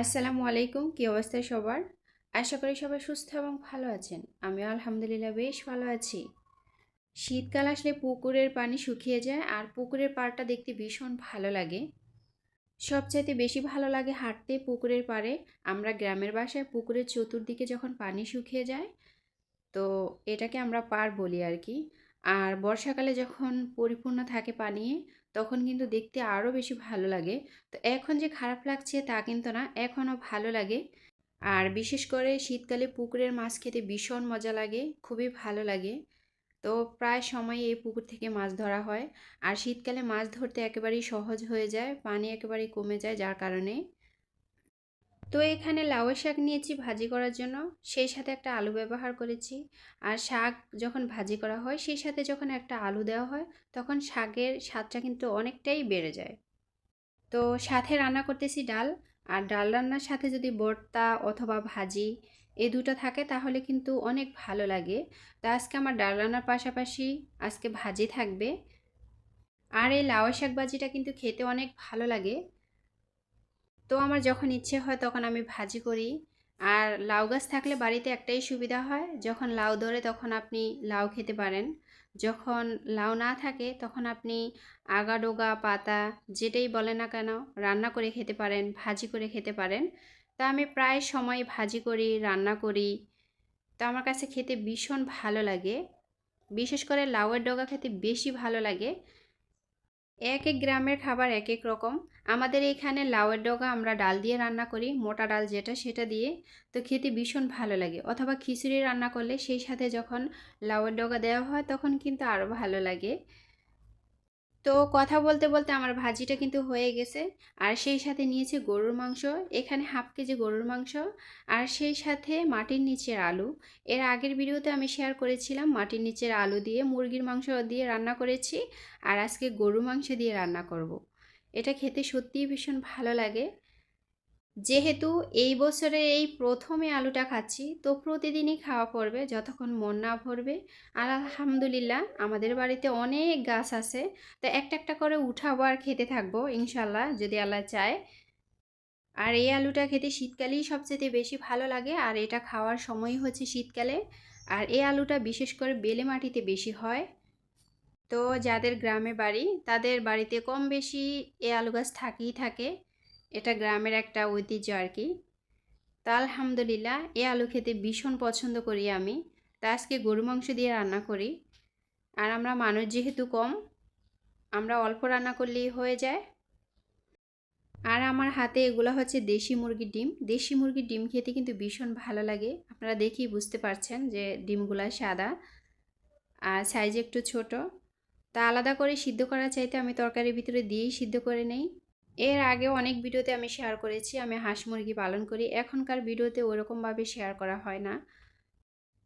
আসসালামু আলাইকুম, কী অবস্থায় সবার? আশা করি সবাই সুস্থ এবং ভালো আছেন। আমিও আলহামদুলিল্লাহ বেশ ভালো আছি। শীতকাল আসলে পুকুরের পানি শুকিয়ে যায় আর পুকুরের পাড়টা দেখতে ভীষণ ভালো লাগে। সবচাইতে বেশি ভালো লাগে হাঁটতে পুকুরের পাড়ে। আমরা গ্রামের বাসায় পুকুরের চতুর্দিকে যখন পানি শুকিয়ে যায়, তো এটাকে আমরা পার বলি আর কি। আর বর্ষাকালে যখন পরিপূর্ণ থাকে পানি, তখন কিন্তু দেখতে আরও বেশি ভালো লাগে। তো এখন যে খারাপ লাগছে তা কিন্তু না, এখনও ভালো লাগে। আর বিশেষ করে শীতকালে পুকুরের মাছ খেতে ভীষণ মজা লাগে, খুবই ভালো লাগে। তো প্রায় সময় এই পুকুর থেকে মাছ ধরা হয়। আর শীতকালে মাছ ধরতে একেবারেই সহজ হয়ে যায়, পানি একেবারেই কমে যায় যার কারণে। তো এখানে লাউয়ের শাক নিয়েছি ভাজি করার জন্য। সেই সাথে একটা আলু ব্যবহার করেছি। আর শাক যখন ভাজি করা হয়, সেই সাথে যখন একটা আলু দেওয়া হয়, তখন শাকের স্বাদটা কিন্তু অনেকটাই বেড়ে যায়। তো সাথে রান্না করতেছি ডাল। আর ডাল রান্নার সাথে যদি ভর্তা অথবা ভাজি এ দুটো থাকে, তাহলে কিন্তু অনেক ভালো লাগে। তো আজকে আমার ডাল রান্নার পাশাপাশি আজকে ভাজি থাকবে। আর এই লাউ শাক ভাজিটা কিন্তু খেতে অনেক ভালো লাগে। তো আমার যখন ইচ্ছে হয় তখন আমি ভাজি করি। আর লাউ গাছ থাকলে বাড়িতে একটাই সুবিধা হয়, যখন লাউ ধরে তখন আপনি লাউ খেতে পারেন। যখন লাউ না থাকে তখন আপনি আগা ডোগা পাতা যেটাই বলে না কেন রান্না করে খেতে পারেন, ভাজি করে খেতে পারেন। তা আমি প্রায় সময় ভাজি করি, রান্না করি। তো আমার কাছে খেতে ভীষণ ভালো লাগে। বিশেষ করে লাউয়ের ডগা খেতে বেশি ভালো লাগে। এক এক গ্রামের খাবার এক এক রকম। আমাদের এইখানে লাউয়ের ডগা আমরা ডাল দিয়ে রান্না করি, মোটা ডাল যেটা সেটা দিয়ে। তো খেতে ভীষণ ভালো লাগে। অথবা খিচুড়ি রান্না করলে সেই সাথে যখন লাউয়ের ডগা দেওয়া হয় তখন কিন্তু আরও ভালো লাগে। তো কথা বলতে বলতে আমার ভাজিটা কিন্তু হয়ে গেছে। আর সেই সাথে নিয়েছি গরুর মাংস, এখানে হাফ কেজি গরুর মাংস, আর সেই সাথে মাটির নিচের আলু। এর আগের ভিডিওতে আমি শেয়ার করেছিলাম মাটির নিচের আলু দিয়ে মুরগির মাংস দিয়ে রান্না করেছি, আর আজকে গরুর মাংস দিয়ে রান্না করব। এটা খেতে সত্যিই ভীষণ ভালো লাগে। যেহেতু এই বছরে এই প্রথমে আলুটা খাচ্ছি, তো প্রতিদিনই খাওয়া পড়বে যতক্ষণ মন না ভরবে। আর আলহামদুলিল্লাহ আমাদের বাড়িতে অনেক গাছ আছে, তো একটা একটা করে উঠাবো আর খেতে থাকব ইনশাল্লাহ যদি আল্লাহ চায়। আর এই আলুটা খেতে শীতকালেই সবচেয়ে বেশি ভালো লাগে, আর এটা খাওয়ার সময় হচ্ছে শীতকালে। আর এই আলুটা বিশেষ করে বেলে মাটিতে বেশি হয়। তো যাদের গ্রামে বাড়ি, তাদের বাড়িতে কম বেশি এ আলু গাছ থাকেই থাকে। এটা গ্রামের একটা ঐতিহ্য আর কি তা আলহামদুলিল্লাহ এ আলু খেতে ভীষণ পছন্দ করি আমি। তা আজকে গরু মাংস দিয়ে রান্না করি। আর আমরা মানুষ যেহেতু কম, আমরা অল্প রান্না করলেই হয়ে যায়। আর আমার হাতে এগুলো হচ্ছে দেশি মুরগির ডিম। দেশি মুরগির ডিম খেতে কিন্তু ভীষণ ভালো লাগে। আপনারা দেখেই বুঝতে পারছেন যে ডিমগুলো সাদা আর সাইজ একটু ছোট। তা আলাদা করে সিদ্ধ করা চাইতে আমি তরকারির ভিতরে দিয়েই সিদ্ধ করে নেই। এর আগে অনেক ভিডিওতে আমি শেয়ার করেছি, আমি হাঁস মুরগি পালন করি, এখনকার ভিডিওতে ওরকমভাবে শেয়ার করা হয় না।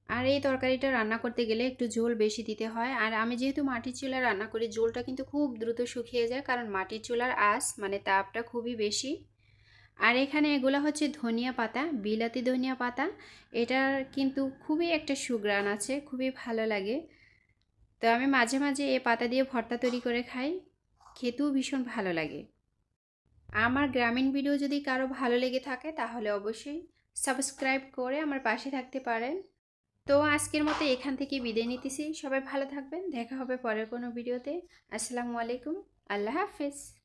আর এই তরকারিটা রান্না করতে গেলে একটু ঝোল বেশি দিতে হয়, আর আমি যেহেতু মাটির চুলা রান্না করি, ঝোলটা কিন্তু খুব দ্রুত শুকিয়ে যায়, কারণ মাটির চুলার আঁচ মানে তাপটা খুবই বেশি। আর এখানে এগুলো হচ্ছে ধনিয়া পাতা, বিলাতি ধনিয়া পাতা, এটার কিন্তু খুবই একটা সুগ্রান আছে, খুবই ভালো লাগে। তো আমি মাঝে মাঝে এ পাতা দিয়ে ভর্তা তৈরি করে খাই, খেতেও ভীষণ ভালো লাগে। আমার গ্রামীণ ভিডিও যদি কারও ভালো লেগে থাকে, তাহলে অবশ্যই সাবস্ক্রাইব করে আমার পাশে থাকতে পারেন। তো আজকের মতো এখান থেকে বিদায় নিতেছি। সবাই ভালো থাকবেন। দেখা হবে পরের কোনো ভিডিওতে। আসসালামু আলাইকুম। আল্লাহ হাফেজ।